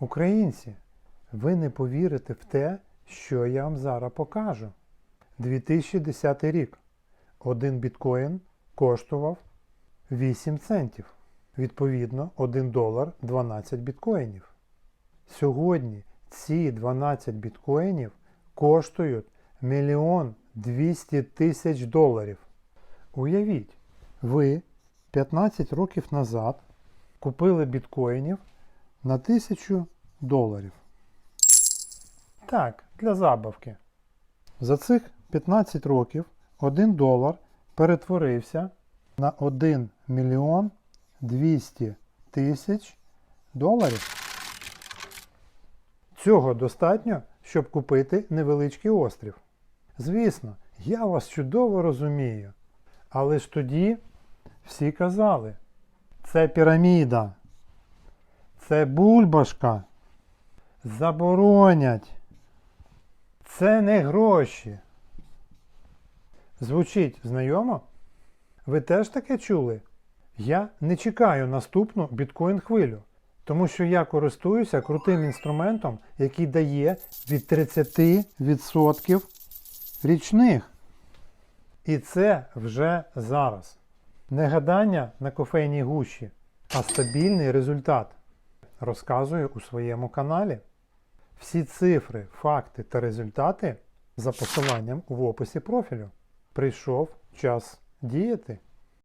Українці, ви не повірите в те, що я вам зараз покажу. 2010 рік. Один біткоін коштував 8 центів. Відповідно, 1 долар 12 біткоїнів. Сьогодні ці 12 біткоїнів коштують мільйон 200 тисяч доларів. Уявіть, ви 15 років назад купили біткоїнів на 1000 доларів. Так, для забавки. За цих 15 років 1 долар перетворився на 1 мільйон 200 тисяч доларів. Цього достатньо, щоб купити невеличкий острів. Звісно, я вас чудово розумію. Але ж тоді всі казали, це піраміда, це бульбашка, заборонять, це не гроші. Звучить знайомо? Ви теж таке чули? Я не чекаю наступну біткоін хвилю, тому що я користуюся крутим інструментом, який дає від 30% річних. І це вже зараз. Не гадання на кофейній гущі, а стабільний результат. Розказую у своєму каналі. Всі цифри, факти та результати за посиланням в описі профілю. Прийшов час діяти.